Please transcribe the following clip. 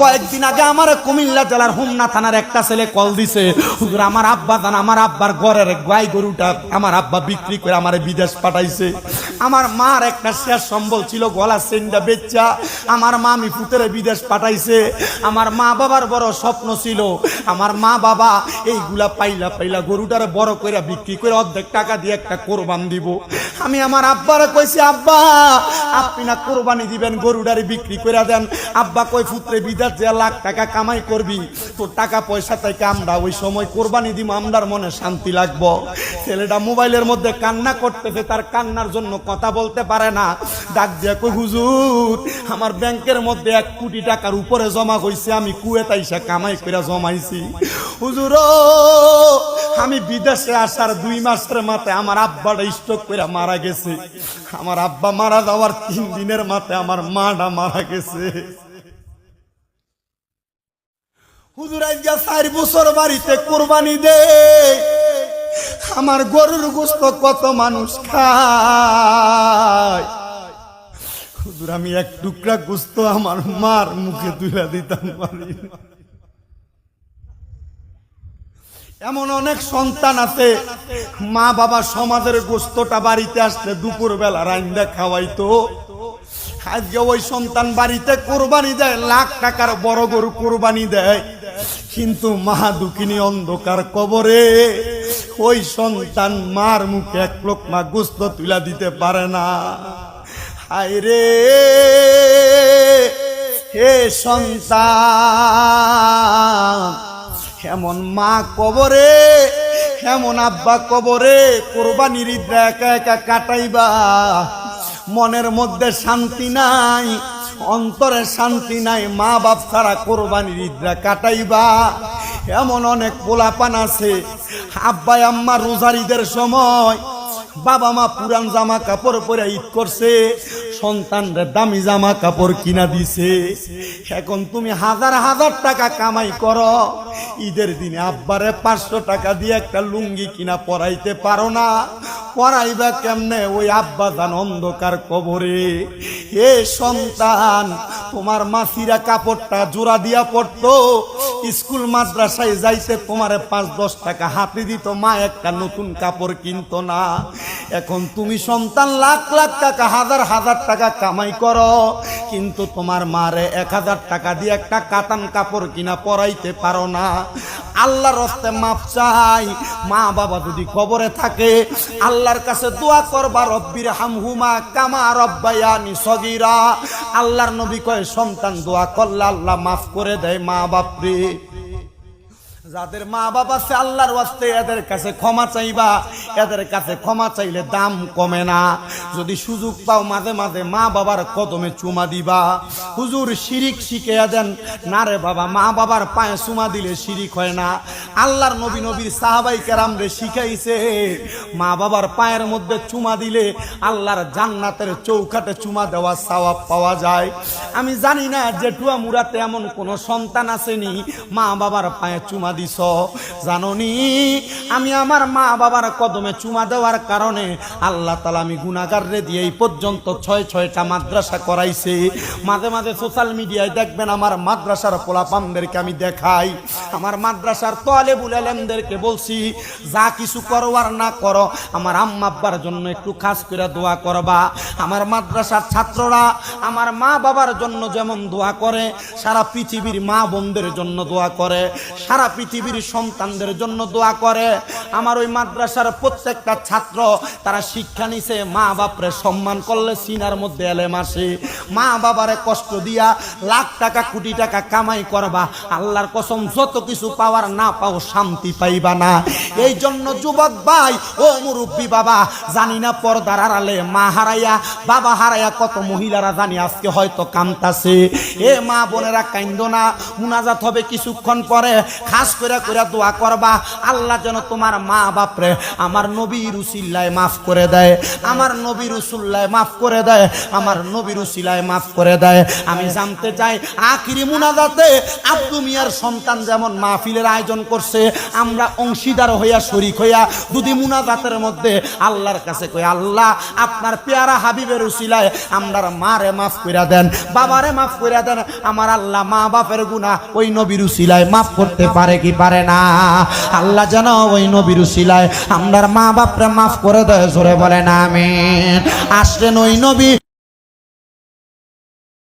কয়েকদিন আগে আমার কুমিল্লা জেলার হোমনা থানার একটা ছেলে কল দিছে। আমার আব্বা জান, আমার আব্বার ঘরের গাই গরুটা আমার আব্বা বিক্রি করে আমার বিদেশ পাঠাইছে। আমার মার একটা শেষ সম্বল ছিল গলা সেন্ডা বেচ্চা। আমার মা আমি পুতেরে বিদেশ পাঠাইছে। আমার মা বাবার বড় স্বপ্ন ছিল, আমার মা বাবা এইগুলা পাইলা পাইলা গরুটারে বড় করে বিক্রি করে অর্ধেক টাকা দিয়ে একটা কোরবান দিব। আমি আমার আব্বারে কইছি, আব্বা, আপনি না কোরবানি দিবেন, গরুটারে বিক্রি করে দেন। আব্বা কই পুত্রে বিদেশ যে লাখ টাকা কামাই করবি, তোর টাকা পয়সা থেকে আমরা ওই সময় কোরবানি দিব আমরার মনে শান্তি লাগবো। ছেলেটা মোবাইলের মধ্যে কান্না করতেছে, তার কান্নার জন্য কথা বলতে পারে না। ডাক দিয়ে কই, হুজুর, আমার ব্যাংকের মধ্যে এক কোটি টাকার উপরে জমা হইছে, আমি কুয়েত আইসা কামাই করে জমাইছি। হুজুর আমি বিদেশে আসার দুই মাসের মাথায় আমার আব্বাটা স্টক করে মারা গেছে। আমার আব্বা মারা যাওয়ার তিন দিনের মাথায় আমার মাটা মারা গেছে। চার বছর বাড়িতে কোরবানি দে আমার গরুর গোস্ত কত মানুষ খায়। হুজুর, আমি এক টুকরা গোস্ত আমার মার মুখে তুলে দিতাম পারি এমন অনেক সন্তান আছে, মা বাবা সমাজের গোস্তটা বাড়িতে আসলে দুপুর বেলা রান্দা খাওয়াইতো। আজকে ওই সন্তান বাড়িতে কোরবানি দেয়, লাখ টাকার বড় গরু কোরবানি দেয়। কিন্তু মা দুঃখিনী অন্ধকার কবরে ওই সন্তান মার মুখে এক লোক মা গোস্ত তুলা দিতে পারে না। হায় রে, হে সন্তান এমন মা কবরে এমন আব্বা কবরে, কোরবানির একা একা কাটাইবা। মনের মধ্যে শান্তি নাই, অন্তরে শান্তি নাই মা বাপ ছাড়া কোরবানির ঈদরা কাটাইবা। এমন অনেক পোলাপান আছে, আব্বাই আম্মা রোজার ঈদের সময় বাবা মা পুরান জামা কাপড় পরে ঈদ করছে, সন্তানরা দামি জামা কাপড় কিনা দিছে। এখন তুমি হাজার হাজার টাকা কামাই করো, ঈদের দিনে আব্বারে পাঁচশো টাকা দিয়ে একটা লুঙ্গি কিনা পরাইতে পারো না। পরাইবা কেমনে? ওই আব্বা জান অন্ধকার কবরে। এ সন্তান, তোমার মাসিরা কাপড়টা জোড়া দিয়া পড়তো। স্কুল মাদ্রাসায় যাইতে তোমারে পাঁচ, দশ টাকা হাতে দিত। মা একটা নতুন কাপড় কিনতো না। এখন তুমি সন্তান, লাখ লাখ টাকা, হাজার হাজার টাকা কামাই করো। কিন্তু তোমার মারে এক হাজার টাকা দিয়ে একটা কাতান কাপড় কিনা পরাইতে পারো না। আল্লাহর রস্তে মাপ চাই। মা বাবা যদি কবরে থাকে, আল্লাহর কাছে দোয়া করবা, রব্বির হামহুমা কামা রব্বায়ানি সগিরা। আল্লাহর নবী কয়, সন্তান দোয়া করলে আল্লাহ মাফ করে দেয় মা বাপরে যাদের মা বাবা আছে, আল্লাহর ওয়াস্তে এদের কাছে ক্ষমা চাইবা। এদের কাছে ক্ষমা চাইলে দাম কমে না। যদি সুযোগ পাও, মাঝে মাঝে মা বাবার কদমে চুমা দিবা। হুজুর শিরিক শিখে দেন, না রে বাবা, মা বাবার পায়ে চুমা দিলে শিরিক হয় না। আল্লাহর নবী নবীর সাহাবাই কেরাম রে শিখাইছে, মা বাবার পায়ের মধ্যে চুমা দিলে আল্লাহর জান্নাতের চৌকাটে চুমা দেওয়া সওয়াব পাওয়া যায়। আমি জানি না, জেঠুয়া মুরাতে এমন কোনো সন্তান আসেনি, মা বাবার পায়ে চুমা দিছ জাননি? আমি আমার মা বাবার কদমে চুমা দেওয়ার কারণে আল্লাহ তালা আমি গুনাগার রে দিয়ে এই পর্যন্ত ছয় ছয়টা মাদ্রাসা করাইছে। মাঝে মাঝে সোশ্যাল মিডিয়ায় দেখবেন আমার মাদ্রাসার পোলাপানদেরকে আমি দেখাই। আমার মাদ্রাসার তোয়ালেবুল আলেমদেরকে বলছি, যা কিছু করো আর না করো, আমার আম্মাব্বার জন্য একটু খাস করে দোয়া করবা। আমার মাদ্রাসার ছাত্ররা আমার মা বাবার জন্য যেমন দোয়া করে, সারা পৃথিবীর মা বোনদের জন্য দোয়া করে। সারা পৃথিবীর সন্তানদের জন্য দোয়া করে। আমার ওই মাদ্রাসার প্রত্যেকটা ছাত্র, তারা শিক্ষা নিছে, মা বাপরে সম্মান করলে সিনার মধ্যে এলে মাসে মা বাবারে কষ্ট দিয়া লাখ টাকা, কোটি টাকা কামাই করবা। আল্লাহর কসম, যত কিছু পাওয়ার না পাও, শান্তি পাইবা না। এই জন্য যুবক ভাই, ও মুরব্বী বাবা, জানি না পর্দার আড়ালে মা হারাইয়া, বাবা হারাইয়া কত মহিলারা জানি আজকে হয়তো কামতাছে এ মা বোনেরা কাইন্দ না, মুনাজাত হবে কিছুক্ষণ পরে, খাস করে করে দোয়া করবা, আল্লাহ যেন তোমার মা বাপরে আমার নবী রুসিল্লায় মাফ করে দেয়, আমার নবী রসুল্লায় মাফ করে দেয়, আমার নবী রুসিলায় মাফ করে দেয়। আমি জানতে চাই, আখিরি মুনাজাতে আব্দু মিয়ার সন্তান যেমন মাহফিলের আয়োজন করছে, আমরা অংশীদার হইয়া, শরিক হইয়া দুদি মুনাজাতের মধ্যে আল্লাহর কাছে কই আল্লাহ, আপনার পেয়ারা হাবিবের উসিলায় আমরার মারে মাফ কইরা দেন, বাবারে মাফ কইরা দেন, আমার আল্লাহ মা বাপের গুনাহ ওই নবীর উসিলায় মাফ করতে পারে কি পারে না? আল্লাহ যেন ওই নবীর উসিলায় আমরার মা বাপরে মাফ করে দেয়, জোরে বলেন, আমিন। আসলেন ওই নবী